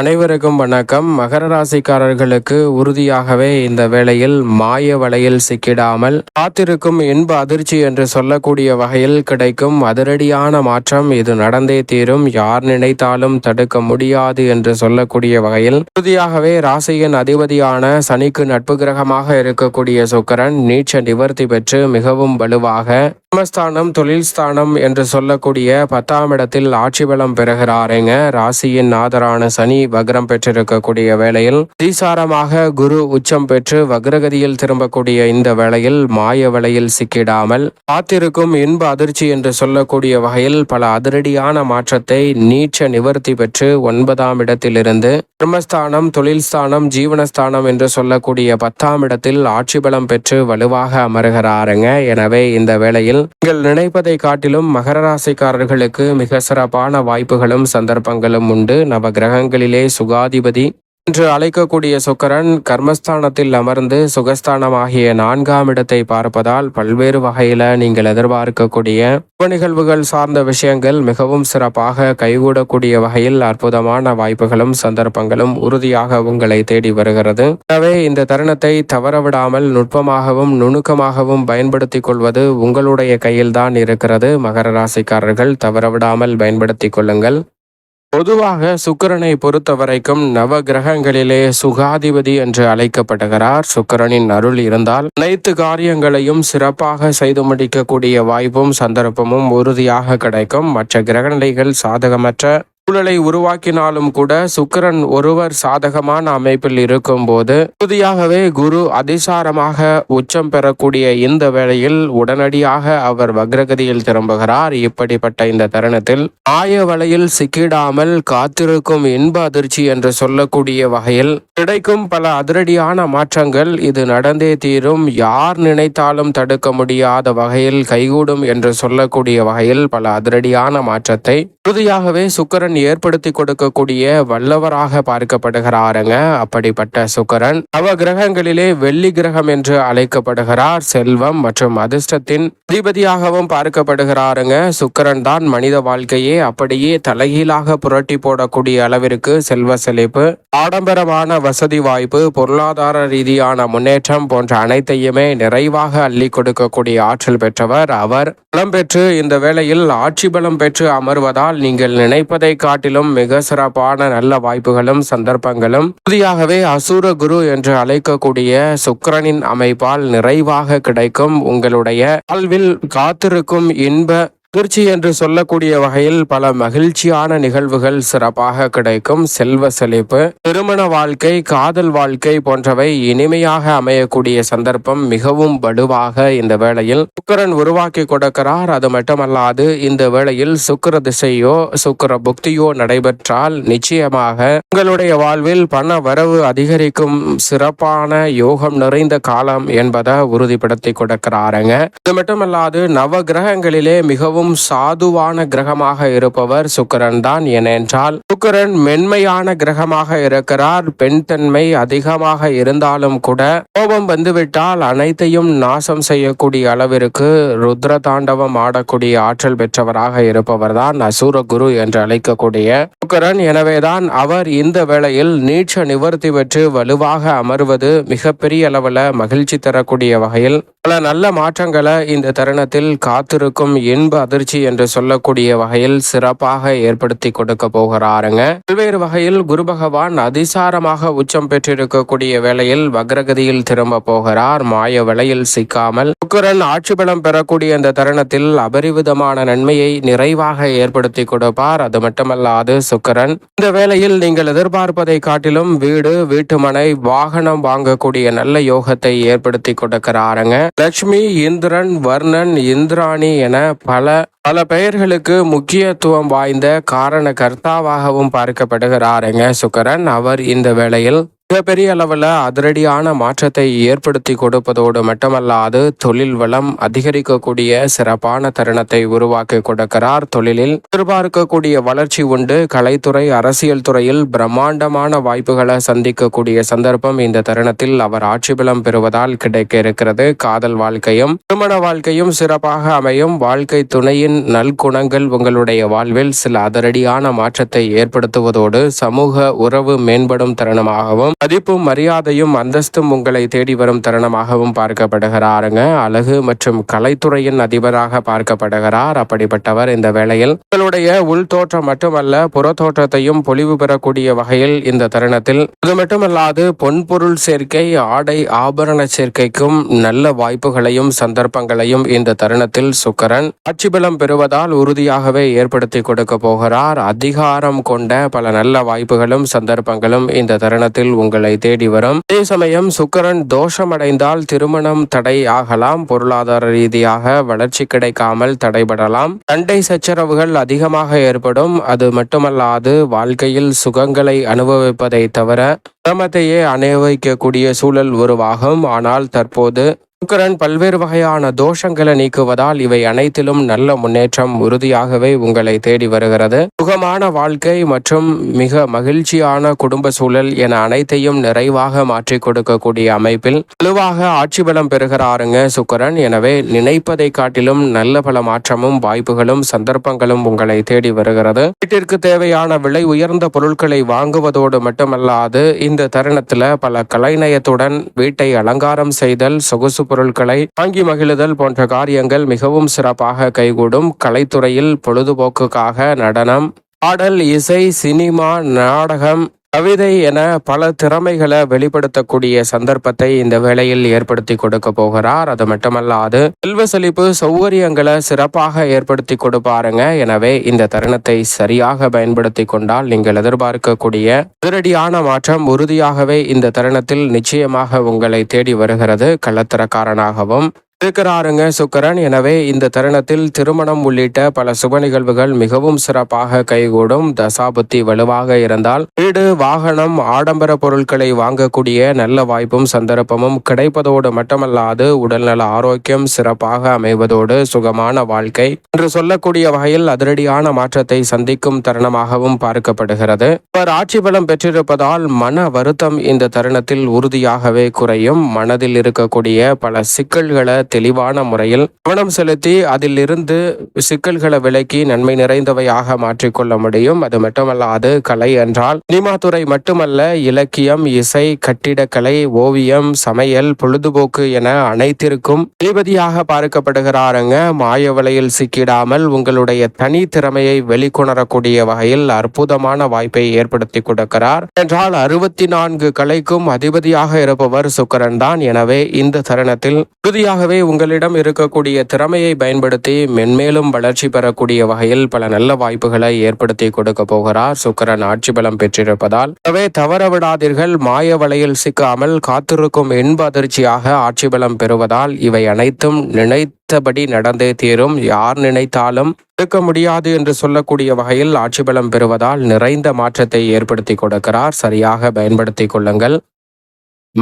அனைவருக்கும் வணக்கம். மகர ராசிக்காரர்களுக்கு உறுதியாகவே இந்த வேளையில் மாய வலையில் சிக்கிடாமல் காத்திருக்கும் இன்ப அதிர்ச்சி என்று சொல்லக்கூடிய வகையில் கிடைக்கும் அதிரடியான மாற்றம். இது நடந்தே தீரும். யார் நினைத்தாலும் தடுக்க முடியாது என்று சொல்லக்கூடிய வகையில் உறுதியாகவே ராசியின் அதிபதியான சனிக்கு நட்பு கிரகமாக இருக்கக்கூடிய சுக்கரன் நீச்ச நிவர்த்தி பெற்று மிகவும் வலுவாக குடும்பஸ்தானம் தொழில் ஸ்தானம் என்று சொல்லக்கூடிய பத்தாம் இடத்தில் ஆட்சி பலம் பெறுகிறாருங்க. ராசியின் ஆதரான சனி வக்ரம் பெற்றிருக்கக்கூடிய வேளையில் தீசாரமாக குரு உச்சம் பெற்று வக்ரகதியில் திரும்பக்கூடிய இந்த வேளையில் மாய வலையில் சிக்கிடாமல் காத்திருக்கும் இன்ப அதிர்ச்சி என்று சொல்லக்கூடிய வகையில் பல அதிரடியான மாற்றத்தை நீச்ச நிவர்த்தி பெற்று ஒன்பதாம் இடத்திலிருந்து கர்மஸ்தானம் தொழில் ஸ்தானம் ஜீவனஸ்தானம் என்று சொல்லக்கூடிய பத்தாம் இடத்தில் ஆட்சி பலம் பெற்று வலுவாக அமருகிறாருங்க. எனவே இந்த வேளையில் நீங்கள் நினைப்பதை காட்டிலும் மகர ராசிக்காரர்களுக்கு மிக சிறப்பான வாய்ப்புகளும் சந்தர்ப்பங்களும் உண்டு. நவ கிரகங்களில் சுகாதிபதி என்று அழைக்கக்கூடிய சுக்கரன் கர்மஸ்தானத்தில் அமர்ந்து சுகஸ்தானமாகிய நான்காம் இடத்தை பார்ப்பதால் பல்வேறு வகையில நீங்கள் எதிர்பார்க்கக்கூடிய நிகழ்வுகள் சார்ந்த விஷயங்கள் மிகவும் சிறப்பாக கைகூடக்கூடிய வகையில் அற்புதமான வாய்ப்புகளும் சந்தர்ப்பங்களும் உறுதியாக உங்களை தேடி வருகிறது. எனவே இந்த தருணத்தை தவறவிடாமல் நுட்பமாகவும் நுணுக்கமாகவும் பயன்படுத்திக் கொள்வது உங்களுடைய கையில்தான் இருக்கிறது. மகர ராசிக்காரர்கள் தவறவிடாமல் பயன்படுத்திக் கொள்ளுங்கள். பொதுவாக சுக்கரனை பொறுத்த வரைக்கும் நவ கிரகங்களிலே சுகாதிபதி என்று அழைக்கப்படுகிறார். சுக்கிரனின் அருள் இருந்தால் அனைத்து காரியங்களையும் சிறப்பாக செய்து முடிக்கக்கூடிய வாய்ப்பும் சந்தர்ப்பமும் உறுதியாக கிடைக்கும். மற்ற கிரகநிலைகள் சாதகமற்ற சூழலை உருவாக்கினாலும் கூட சுக்கரன் ஒருவர் சாதகமான அமைப்பில் இருக்கும் போது உறுதியாகவே குரு அதிசாரமாக உச்சம் பெறக்கூடிய இந்த வேளையில் உடனடியாக அவர் வக்ரகதியில் திரும்புகிறார். இப்படிப்பட்ட இந்த தருணத்தில் ஆய வலையில் சிக்கிடாமல் காத்திருக்கும் இன்ப அதிர்ச்சி என்று சொல்லக்கூடிய வகையில் கிடைக்கும் பல அதிரடியான மாற்றங்கள் இது நடந்தே தீரும். யார் நினைத்தாலும் தடுக்க முடியாத வகையில் கைகூடும் என்று சொல்லக்கூடிய வகையில் பல அதிரடியான மாற்றத்தை உறுதியாகவே சுக்கரன் ஏற்படுத்தி கொடுக்கக்கூடிய வல்லவராக பார்க்கப்படுகிறாருங்க. அப்படிப்பட்ட சுக்கரன் நவ கிரகங்களிலே வெள்ளி கிரகம் என்று அழைக்கப்படுகிறார். செல்வம் மற்றும் அதிர்ஷ்டத்தின் அதிபதியாகவும் பார்க்கப்படுகிறாருங்க. சுக்கரன் தான் மனித வாழ்க்கையே அப்படியே தலைகீழாக புரட்டி போடக்கூடிய அளவிற்கு செல்வ செழிப்பு ஆடம்பரமான வசதி வாய்ப்பு பொருளாதார ரீதியான முன்னேற்றம் போன்ற அனைத்தையுமே நிறைவாக அள்ளி கொடுக்கக்கூடிய ஆற்றல் பெற்றவர். அவர் பலம் பெற்று இந்த வேளையில் ஆட்சி பலம் பெற்று அமர்வதால் நீங்கள் நினைப்பதை காட்டிலும் மிக சிறப்பான நல்ல வாய்ப்புகளும் சந்தர்ப்பங்களும். புதியாகவே அசுர குரு என்று அழைக்கக்கூடிய சுக்கரனின் அமைப்பால் நிறைவாக கிடைக்கும் உங்களுடைய வாழ்வில் காத்திருக்கும் இன்ப அதிர்ச்சி என்று சொல்லக்கூடிய வகையில் பல மகிழ்ச்சியான நிகழ்வுகள் சிறப்பாக கிடைக்கும். செல்வ செழிப்பு திருமண வாழ்க்கை காதல் வாழ்க்கை போன்றவை இனிமையாக அமையக்கூடிய சந்தர்ப்பம் மிகவும் வலுவாக இந்த வேளையில் சுக்கரன் உருவாக்கி கொடுக்கிறார். அது மட்டுமல்லாது இந்த வேளையில் சுக்கர திசையோ சுக்கர புக்தியோ நடைபெற்றால் நிச்சயமாக உங்களுடைய வாழ்வில் பண வரவு அதிகரிக்கும். சிறப்பான யோகம் நிறைந்த காலம் என்பதை உறுதிப்படுத்தி கொடுக்கிறாருங்க. இது மட்டுமல்லாது நவ கிரகங்களிலே மிகவும் மிகவும் சாதுவான கிரகமாக இருப்பவர் சுக்கரன் தான். ஏனென்றால் சுக்கரன் மென்மையான கிரகமாக இருக்கிறார். பெண் தன்மை அதிகமாக இருந்தாலும் கூட கோபம் வந்துவிட்டால் அனைத்தையும் நாசம் செய்யக்கூடிய அளவிற்கு ருத்ர தாண்டவம் ஆடக்கூடிய ஆற்றல் பெற்றவராக இருப்பவர் தான் அசூர குரு என்று அழைக்கக்கூடிய சுக்கரன். எனவேதான் அவர் இந்த வேளையில் நீட்ச நிவர்த்தி பெற்று வலுவாக அமர்வது மிகப்பெரிய அளவில் மகிழ்ச்சி தரக்கூடிய வகையில் பல நல்ல மாற்றங்களை இந்த தருணத்தில் காத்திருக்கும் இன்ப அதிர்ச்சி என்று சொல்லக்கூடிய வகையில் சிறப்பாக ஏற்படுத்தி கொடுக்க போகிறாருங்க. பல்வேறு வகையில் குரு பகவான் அதிசாரமாக உச்சம் பெற்றிருக்கக்கூடிய வேளையில் வக்ரகதியில் திரும்ப போகிறார். மாய விலையில் சிக்காமல் சுக்கரன் ஆட்சி பலம் பெறக்கூடிய அந்த தருணத்தில் அபரிவிதமான நன்மையை நிறைவாக ஏற்படுத்தி கொடுப்பார். அது மட்டுமல்லாது சுக்கரன் இந்த வேளையில் நீங்கள் எதிர்பார்ப்பதை காட்டிலும் வீடு வீட்டுமனை வாகனம் வாங்கக்கூடிய நல்ல யோகத்தை ஏற்படுத்தி கொடுக்கிறாருங்க. லட்சுமி இந்திரன் வர்ணன் இந்திராணி என பல பல பெயர்களுக்கு முக்கியத்துவம் வாய்ந்த காரண கர்த்தாவாகவும் பார்க்கப்படுகிறாருங்க சுக்கரன். அவர் இந்த வேளையில் மிகப்பெரிய அளவில் அதிரடியான மாற்றத்தை ஏற்படுத்தி கொடுப்பதோடு மட்டுமல்லாது தொழில் வளம் அதிகரிக்கக்கூடிய சிறப்பான தருணத்தை உருவாக்கி கொடுக்கிறார். தொழிலில் எதிர்பார்க்கக்கூடிய வளர்ச்சி உண்டு. கலைத்துறை அரசியல் துறையில் பிரம்மாண்டமான வாய்ப்புகளை சந்திக்கக்கூடிய சந்தர்ப்பம் இந்த தருணத்தில் அவர் ஆட்சி பலம் பெறுவதால் கிடைக்க இருக்கிறது காதல் வாழ்க்கையும் திருமண வாழ்க்கையும் சிறப்பாக அமையும். வாழ்க்கை துணையின் நல்குணங்கள் உங்களுடைய வாழ்வில் சில அதிரடியான மாற்றத்தை ஏற்படுத்துவதோடு சமூக உறவு மேம்படும் தருணமாகவும் மதிப்பும் மரியாதையும் அந்தஸ்தும் உங்களை தேடி வரும் தருணமாகவும் பார்க்கப்படுகிறாருங்க. அழகு மற்றும் கலைத்துறையின் அதிபராக பார்க்கப்படுகிறார். அப்படிப்பட்டவர் இந்த வேளையில் உங்களுடைய உள் தோற்றம் மட்டுமல்ல புறத்தோற்றத்தையும் பொலிவு பெறக்கூடிய வகையில் இந்த தருணத்தில் அது மட்டுமல்லாது பொன்பொருள் சேர்க்கை ஆடை ஆபரண சேர்க்கைக்கும் நல்ல வாய்ப்புகளையும் சந்தர்ப்பங்களையும் இந்த தருணத்தில் சுக்கரன் ஆட்சி பலம் பெறுவதால் உறுதியாகவே ஏற்படுத்தி கொடுக்க போகிறார். அதிகாரம் கொண்ட பல நல்ல வாய்ப்புகளும் சந்தர்ப்பங்களும் இந்த தருணத்தில் உங்களை தேடி வரும். அதே சமயம் சுக்கரன் தோஷமடைந்தால் திருமணம் தடை ஆகலாம். பொருளாதார ரீதியாக வளர்ச்சி கிடைக்காமல் தடைபடலாம். சண்டை சச்சரவுகள் அதிகமாக ஏற்படும். அது மட்டுமல்லாது வாழ்க்கையில் சுகங்களை அனுபவிப்பதை தவிர சிரமத்தையே அனுபவிக்கக்கூடிய சூழல் உருவாகும். ஆனால் தற்போது சுக்கரன் பல்வேறு வகையான தோஷங்களை நீக்குவதால் இவை அனைத்திலும் நல்ல முன்னேற்றம் உறுதியாகவே உங்களை தேடி வருகிறது. சுகமான வாழ்க்கை மற்றும் மிக மகிழ்ச்சியான குடும்ப சூழல் என அனைத்தையும் நிறைவாக மாற்றி கொடுக்கக்கூடிய அமைப்பில் வலுவாக ஆட்சி பலம் பெறுகிறாருங்க சுக்கரன். எனவே நினைப்பதை காட்டிலும் நல்ல பல மாற்றமும் வாய்ப்புகளும் சந்தர்ப்பங்களும் உங்களை தேடி வருகிறது. வீட்டிற்கு தேவையான விலை உயர்ந்த பொருட்களை வாங்குவதோடு மட்டுமல்லாது இந்த தருணத்துல பல கலைநயத்துடன் வீட்டை அலங்காரம் செய்தல் சொகுசு பொருட்களை வாங்கி மகிழுதல் போன்ற காரியங்கள் மிகவும் சிறப்பாக கைகூடும். கலைத்துறையில் பொழுதுபோக்குக்காக நடனம் பாடல் இசை சினிமா நாடகம் கவிதை என பல திறமைகளை வெளிப்படுத்தக்கூடிய சந்தர்ப்பத்தை இந்த வேளையில் ஏற்படுத்தி கொடுக்க போகிறார். அது மட்டுமல்லாது செல்வ செழிப்பு சௌகரியங்களை சிறப்பாக ஏற்படுத்தி கொடுப்பாருங்க எனவே இந்த தருணத்தை சரியாக பயன்படுத்தி கொண்டால் நீங்கள் எதிர்பார்க்கக்கூடிய அதிரடியான மாற்றம் உறுதியாகவே இந்த தருணத்தில் நிச்சயமாக உங்களை தேடி வருகிறது. கள்ளத்தரக்காரனாகவும் இருக்கிறாருங்க சுக்கரன். எனவே இந்த தருணத்தில் திருமணம் உள்ளிட்ட பல சுப நிகழ்வுகள் மிகவும் சிறப்பாக கைகூடும். தசாபுத்தி வலுவாக இருந்தால் வீடு வாகனம் ஆடம்பர பொருட்களை வாங்கக்கூடிய நல்ல வாய்ப்பும் சந்தர்ப்பமும் கிடைப்பதோடு மட்டுமல்லாது உடல்நல ஆரோக்கியம் சிறப்பாக அமைவதோடு சுகமான வாழ்க்கை என்று சொல்லக்கூடிய வகையில் அதிரடியான மாற்றத்தை சந்திக்கும் தருணமாகவும் பார்க்கப்படுகிறது. அவர் ஆட்சி பலம் பெற்றிருப்பதால் மன வருத்தம் இந்த தருணத்தில் உறுதியாகவே குறையும். மனதில் இருக்கக்கூடிய பல சிக்கல்களை தெளிவான முறையில் கவனம் செலுத்தி அதிலிருந்து சிக்கல்களை விலக்கி நன்மை நிறைந்தவையாக மாற்றிக்கொள்ள முடியும். அது மட்டுமல்லாது கலை என்றால் சினிமா துறை மட்டுமல்ல இலக்கியம் இசை கட்டிடக்கலை ஓவியம் சமையல் பொழுதுபோக்கு என அனைத்திற்கும் அதிபதியாக பார்க்கப்படுகிறாருங்க. மாய வலையில் சிக்கிடாமல் உங்களுடைய தனி திறமையை வெளிக்கொணரக்கூடிய வகையில் அற்புதமான வாய்ப்பை ஏற்படுத்தி கொடுக்கிறார். என்றால் அறுபத்தி நான்கு கலைக்கும் அதிபதியாக இருப்பவர் சுக்கரன் தான் எனவே இந்த தருணத்தில் உறுதியாகவே உங்களிடம் இருக்கக்கூடிய திறமையை பயன்படுத்தி மென்மேலும் வளர்ச்சி பெறக்கூடிய வகையில் பல நல்ல வாய்ப்புகளை ஏற்படுத்தி கொடுக்க போகிறார். சுக்கரன் ஆட்சி பலம் பெற்றிருப்பதால் எனவே தவற விடாதீர்கள் மாய வலையில் சிக்காமல் காத்திருக்கும் இன்ப அதிர்ச்சியாக ஆட்சி பலம் பெறுவதால் இவை அனைத்தும் நினைத்தபடி நடந்தே தீரும். யார் நினைத்தாலும் இருக்க முடியாது என்று சொல்லக்கூடிய வகையில் ஆட்சி பலம் பெறுவதால் நிறைந்த மாற்றத்தை ஏற்படுத்தி கொடுக்கிறார். சரியாக பயன்படுத்திக் கொள்ளுங்கள்.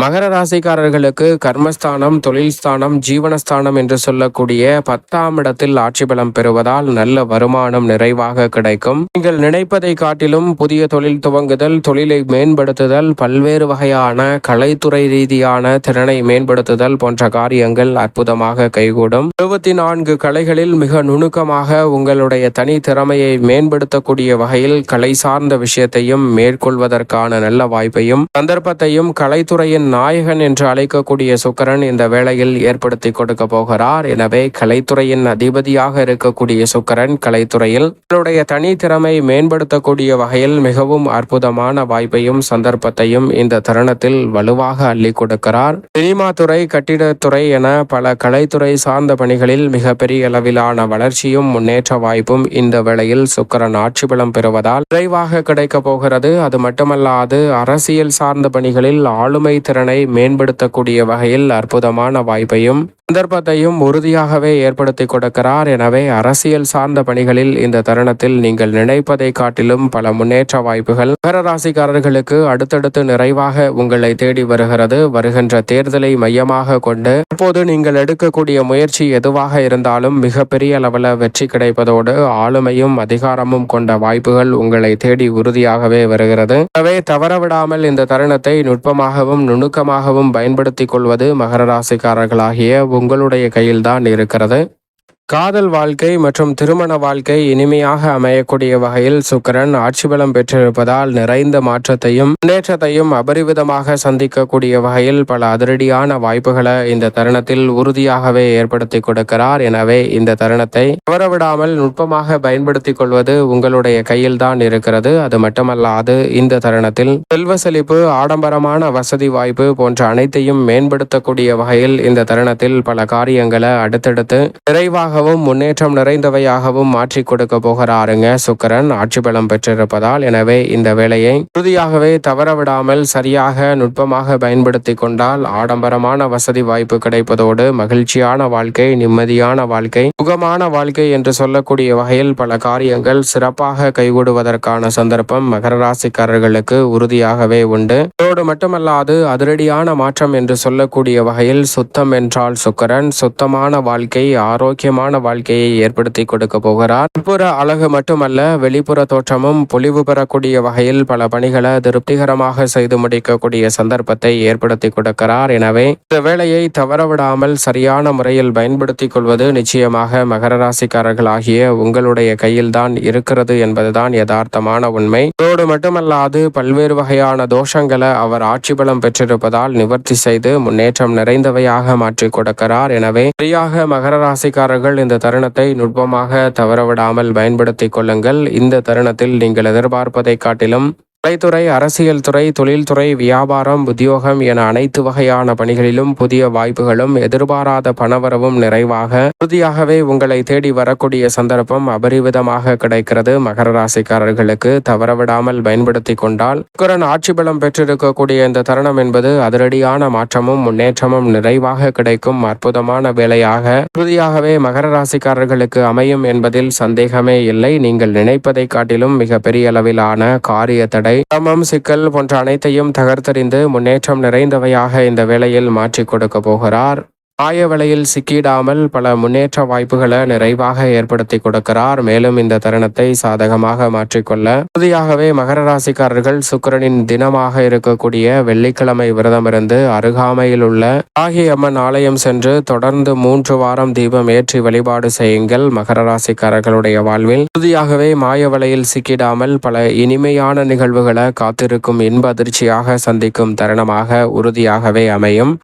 மகர ராசிக்காரர்களுக்கு கர்மஸ்தானம் தொழில் ஸ்தானம் ஜீவனஸ்தானம் என்று சொல்லக்கூடிய பத்தாம் இடத்தில் ஆட்சி பலம் பெறுவதால் நல்ல வருமானம் நிறைவாக கிடைக்கும். நீங்கள் நினைப்பதை காட்டிலும் புதிய தொழில் துவங்குதல் தொழிலை மேம்படுத்துதல் பல்வேறு வகையான கலைத்துறை ரீதியான திறனை மேம்படுத்துதல் போன்ற காரியங்கள் அற்புதமாக கைகூடும். இருபத்தி நான்கு கலைகளில் மிக நுணுக்கமாக உங்களுடைய தனி திறமையை மேம்படுத்தக்கூடிய வகையில் கலை சார்ந்த விஷயத்தையும் மேற்கொள்வதற்கான நல்ல வாய்ப்பையும் சந்தர்ப்பத்தையும் கலைத்துறையின் நாயகன் என்று அழைக்கக்கூடிய சுக்கரன் இந்த வேளையில் ஏற்படுத்தி கொடுக்க போகிறார். எனவே கலைத்துறையின் அதிபதியாக இருக்கக்கூடிய சுக்கரன் கலைத்துறையில் தன்னுடைய தனித்திறமை மேம்படுத்தக்கூடிய வகையில் மிகவும் அற்புதமான வாய்ப்பையும் சந்தர்ப்பத்தையும் இந்த தருணத்தில் வலுவாக அள்ளி கொடுக்கிறார். சினிமா துறை கட்டிடத்துறை என பல கலைத்துறை சார்ந்த பணிகளில் மிகப்பெரிய அளவிலான வளர்ச்சியும் முன்னேற்ற வாய்ப்பும் இந்த வேளையில் சுக்கரன் ஆட்சி பலம் பெறுவதால் விரைவாக கிடைக்கப் போகிறது. அது மட்டுமல்லாது அரசியல் சார்ந்த பணிகளில் ஆளுமை திறனை மேம்படுத்தக்கூடிய வகையில் அற்புதமான வாய்ப்பையும் சந்தர்ப்பத்தையும் உறுதியாகவே ஏற்படுத்தி கொடுக்கிறார் எனவே அரசியல் சார்ந்த பணிகளில் இந்த தருணத்தில் நீங்கள் நினைப்பதை காட்டிலும் பல முன்னேற்ற வாய்ப்புகள். மகர ராசிக்காரர்களுக்கு அடுத்தடுத்து நிறைவாக உங்களை தேடி வருகிறது. வருகின்ற தேர்தலை மையமாக கொண்டு அப்போது நீங்கள் எடுக்கக்கூடிய முயற்சி எதுவாக இருந்தாலும் மிகப்பெரிய அளவில் வெற்றி கிடைப்பதோடு ஆளுமையும் அதிகாரமும் கொண்ட வாய்ப்புகள் உங்களை தேடி உறுதியாகவே வருகிறது. எனவே தவறவிடாமல் இந்த தருணத்தை நுட்பமாகவும் நுணுக்கமாகவும் பயன்படுத்திக் கொள்வது மகர ராசிக்காரர்களாகிய உங்களுடைய கையில்தான் இருக்கிறது. காதல் வாழ்க்கை மற்றும் திருமண வாழ்க்கை இனிமையாக அமையக்கூடிய வகையில் சுக்கரன் ஆட்சி பலம் பெற்றிருப்பதால் நிறைந்த மாற்றத்தையும் முன்னேற்றத்தையும் அபரிவிதமாக சந்திக்கக்கூடிய வகையில் பல அதிரடியான வாய்ப்புகளை இந்த தருணத்தில் உறுதியாகவே ஏற்படுத்தி கொடுக்கிறார். எனவே இந்த தருணத்தை தவறவிடாமல் நுட்பமாக பயன்படுத்திக் கொள்வது உங்களுடைய கையில்தான் இருக்கிறது. அது மட்டுமல்லாது இந்த தருணத்தில் செல்வ செழிப்பு ஆடம்பரமான வசதி வாய்ப்பு போன்ற அனைத்தையும் மேம்படுத்தக்கூடிய வகையில் இந்த தருணத்தில் பல காரியங்களை அடுத்தடுத்து நிறைவாக சிறப்பாகவும் முன்னேற்றம் நிறைந்தவையாகவும் மாற்றி கொடுக்க போகிறாருங்க சுக்கரன். ஆட்சி பலம் பெற்றிருப்பதால் எனவே இந்த வேலையை உறுதியாகவே தவறவிடாமல் சரியாக நுட்பமாக பயன்படுத்தி கொண்டால் ஆடம்பரமான வசதி வாய்ப்பு கிடைப்பதோடு மகிழ்ச்சியான வாழ்க்கை நிம்மதியான வாழ்க்கை சுகமான வாழ்க்கை என்று சொல்லக்கூடிய வகையில் பல காரியங்கள் சிறப்பாக கைகூடுவதற்கான சந்தர்ப்பம் மகர ராசிக்காரர்களுக்கு உறுதியாகவே உண்டு. அதோடு மட்டுமல்லாது அதிரடியான மாற்றம் என்று சொல்லக்கூடிய வகையில் சுத்தம் என்றால் சுக்கரன். சுத்தமான வாழ்க்கை ஆரோக்கியமான சுகமான வாழ்க்கையை ஏற்படுத்தி கொடுக்க போகிறார். உட்புற அழகு மட்டுமல்ல வெளிப்புற தோற்றமும் பொலிவு பெறக்கூடிய வகையில் பல பணிகளை திருப்திகரமாக செய்து முடிக்கக்கூடிய சந்தர்ப்பத்தை ஏற்படுத்தி கொடுக்கிறார். எனவே இந்த வேலையை தவறவிடாமல் சரியான முறையில் பயன்படுத்திக் கொள்வது நிச்சயமாக மகர ராசிக்காரர்களாகிய உங்களுடைய கையில்தான் இருக்கிறது என்பதுதான் யதார்த்தமான உண்மை. இதோடு மட்டுமல்லாது பல்வேறு வகையான தோஷங்களை அவர் ஆட்சி பலம் பெற்றிருப்பதால் நிவர்த்தி செய்து முன்னேற்றம் நிறைந்தவையாக மாற்றிக் கொடுக்கிறார். எனவே சரியாக மகர ராசிக்காரர்கள் நீங்கள் இந்த தருணத்தை நுட்பமாக தவறவிடாமல் பயன்படுத்திக் கொள்ளுங்கள். இந்த தருணத்தில் நீங்கள் எதிர்பார்ப்பதை காட்டிலும் கலைத்துறை அரசியல் துறை தொழில்துறை வியாபாரம் உத்தியோகம் என அனைத்து வகையான பணிகளிலும் புதிய வாய்ப்புகளும் எதிர்பாராத பணவரவும் நிறைவாக உறுதியாகவே உங்களை தேடி வரக்கூடிய சந்தர்ப்பம் அபரிவிதமாக கிடைக்கிறது. மகர ராசிக்காரர்களுக்கு தவறவிடாமல் பயன்படுத்தி கொண்டால் சுக்கரன் ஆட்சி பலம் பெற்றிருக்கக்கூடிய இந்த தருணம் என்பது அதிரடியான மாற்றமும் முன்னேற்றமும் நிறைவாக கிடைக்கும் அற்புதமான வேலையாக உறுதியாகவே மகர ராசிக்காரர்களுக்கு அமையும் என்பதில் சந்தேகமே இல்லை. நீங்கள் நினைப்பதை காட்டிலும் மிக பெரிய அளவிலான காரிய தடை தடை சிரமம் சிக்கல் போன்ற அனைத்தையும் தகர்த்தறிந்து முன்னேற்றம் நிறைந்தவையாக இந்த வேளையில் மாற்றிக் கொடுக்க போகிறார். ஆய சிக்கிடாமல் பல முன்னேற்ற வாய்ப்புகளை நிறைவாக ஏற்படுத்தி கொடுக்கிறார். மேலும் இந்த தருணத்தை சாதகமாக மாற்றிக்கொள்ள உறுதியாகவே மகர ராசிக்காரர்கள் சுக்கரனின் தினமாக இருக்கக்கூடிய வெள்ளிக்கிழமை விரதமிருந்து அருகாமையில் உள்ள ஆகி அம்மன் ஆலயம் சென்று தொடர்ந்து மூன்று வாரம் தீபம் ஏற்றி வழிபாடு செய்யுங்கள். மகர ராசிக்காரர்களுடைய வாழ்வில் உறுதியாகவே மாய வலையில் சிக்கிடாமல் பல இனிமையான நிகழ்வுகளை காத்திருக்கும் இன்ப அதிர்ச்சியாக சந்திக்கும் தருணமாக உறுதியாகவே அமையும்.